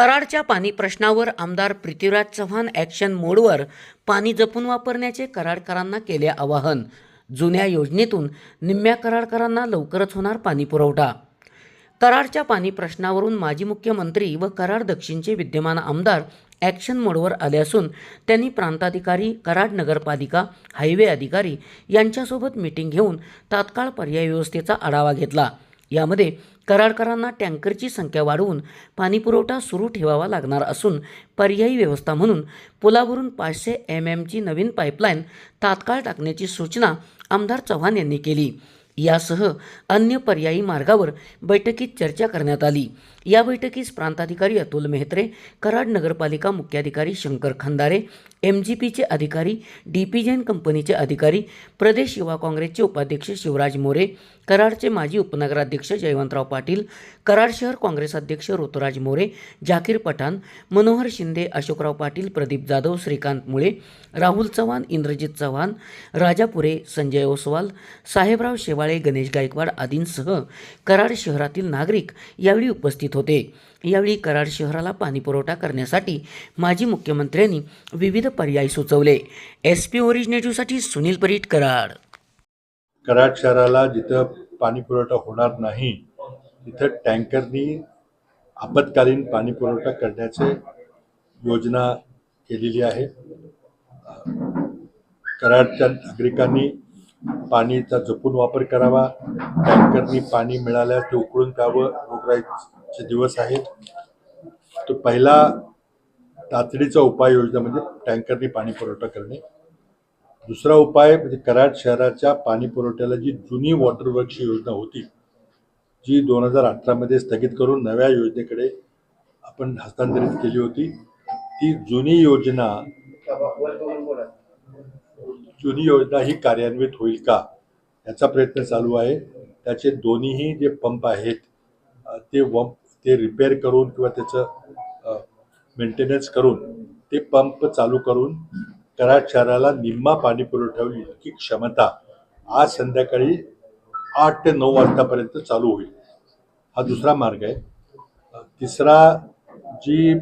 कराडच्या पाणी प्रश्नावर आमदार पृथ्वीराज चव्हाण ॲक्शन मोडवर पाणी जपून वापरण्याचे कराडकरांना केले आवाहन. जुन्या योजनेतून निम्म्या कराडकरांना लवकरच होणार पाणी पुरवठा. कराडच्या पाणी प्रश्नावरून माजी मुख्यमंत्री व कराड दक्षिणचे विद्यमान आमदार ॲक्शन मोडवर आले असून त्यांनी प्रांताधिकारी कराड नगरपालिका हायवे अधिकारी यांच्यासोबत मिटिंग घेऊन तात्काळ पर्याय व्यवस्थेचा आढावा घेतला. यामध्ये कराडकरांना टँकरची संख्या वाढवून पाणीपुरवठा सुरू ठेवावा लागणार असून पर्यायी व्यवस्था म्हणून पुलावरून पाचशे एम एमची नवीन पाईपलाईन तात्काळ टाकण्याची सूचना आमदार चव्हाण यांनी केली. यासह अन्य पर्यायी मार्गावर बैठकीत चर्चा करण्यात आली. या बैठकीस प्रांताधिकारी अतुल मेहत्रे कराड नगरपालिका मुख्याधिकारी शंकर खंदारे एम जी पीचे अधिकारी डी पी जैन कंपनीचे अधिकारी प्रदेश युवा काँग्रेसचे उपाध्यक्ष शिवराज मोरे कराडचे माजी उपनगराध्यक्ष जयवंतराव पाटील कराड शहर काँग्रेस अध्यक्ष ऋतुराज मोरे जाकीर पठाण मनोहर शिंदे अशोकराव पाटील प्रदीप जाधव श्रीकांत मुळे राहुल चव्हाण इंद्रजित चव्हाण राजापुरे संजय ओसवाल साहेबराव शेवाळे गणेश गायकवाड आदींसह कराड शहरातील नागरिक यावेळी उपस्थित होते. यावेळी कराड शहराला पाणीपुरवठा करण्यासाठी माजी मुख्यमंत्र्यांनी विविध पर्याय सुचवले. एस पी ओरिजिनेटिव्हसाठी सुनील परीट कराड. कराड शहराला जिथं पाणी पुरवठा होणार नाही तिथं टँकरनी आपत्कालीन पाणी पुरवठा करण्याचे योजना केलेली आहे. कराडच्या नागरिकांनी पाणीचा जपून वापर करावा टँकरनी पाणी मिळाल्यास ते उकळून प्यावं रोगराईचे दिवस आहेत. तो पहिला तातडीचा उपाययोजना म्हणजे टँकरने पाणी पुरवठा करणे. दुसरा उपाय म्हणजे कराड शहराच्या पाणी पुरवठ्याला जी जुनी वॉटर वर्कची योजना होती जी दोन हजार अठरामध्ये स्थगित करून नव्या योजनेकडे आपण हस्तांतरित केली होती ती जुनी योजना जुनी योजना ही कार्यान्वित होईल का याचा प्रयत्न चालू आहे. त्याचे दोन्हीही जे पंप आहेत ते वंप ते रिपेअर करून किंवा त्याचं मेंटेनन्स करून ते पंप चालू करून कराड शहराला निम्मा पाणी पुरवठा इतकी क्षमता आज संध्याकाळी आठ ते नऊ वाजतापर्यंत चालू होईल. हा दुसरा मार्ग आहे. तिसरा जी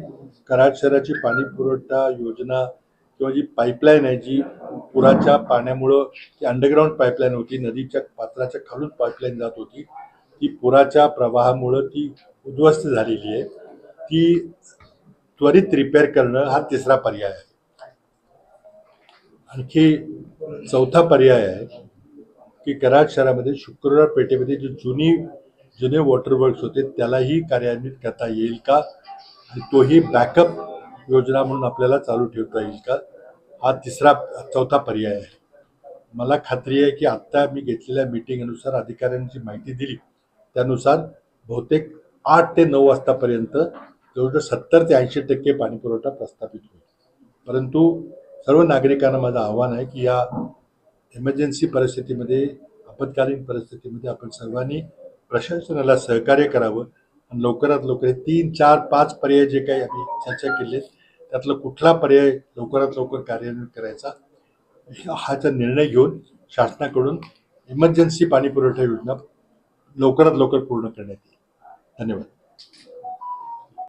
कराड शहराची पाणी पुरवठा योजना किंवा जी पाईपलाईन आहे जी पुराच्या पाण्यामुळं ती अंडरग्राऊंड पाईपलाईन होती नदीच्या पात्राच्या खालून पाईपलाईन जात होती ती पुराच्या प्रवाहामुळं ती उद्ध्वस्त झालेली आहे. ती त्वरित रिपेअर करणं हा तिसरा पर्याय आहे. आणखी चौथा पर्याय आहे की कराड शहरामध्ये शुक्रवार पेठेमध्ये जी जुनी जुने वॉटर वर्क्स होते त्यालाही कार्यान्वित करता येईल का? आणि तोही बॅकअप योजना म्हणून आपल्याला चालू ठेवता येईल का? हा तिसरा चौथा पर्याय आहे. मला खात्री आहे की आत्ता मी घेतलेल्या मीटिंगनुसार अधिकाऱ्यांची माहिती दिली. त्यानुसार बहुतेक आठ ते नऊ वाजतापर्यंत जवळजवळ सत्तर ते ऐंशी टक्के पाणीपुरवठा प्रस्थापित होईल. परंतु सर्व नागरिकांना माझं आव्हान आहे की या इमर्जन्सी परिस्थितीमध्ये आपत्कालीन परिस्थितीमध्ये आपण सर्वांनी प्रशासनाला सहकार्य करावं आणि लवकरात लवकर हे तीन चार पाच पर्याय जे काही आम्ही चर्चा केले आहेत, त्यातला कुठला पर्याय लवकरात लवकर कार्यान्वित करायचा हाचा निर्णय घेऊन शासनाकडून इमर्जन्सी पाणीपुरवठा योजना लवकरात लवकर पूर्ण करण्यात येईल. धन्यवाद.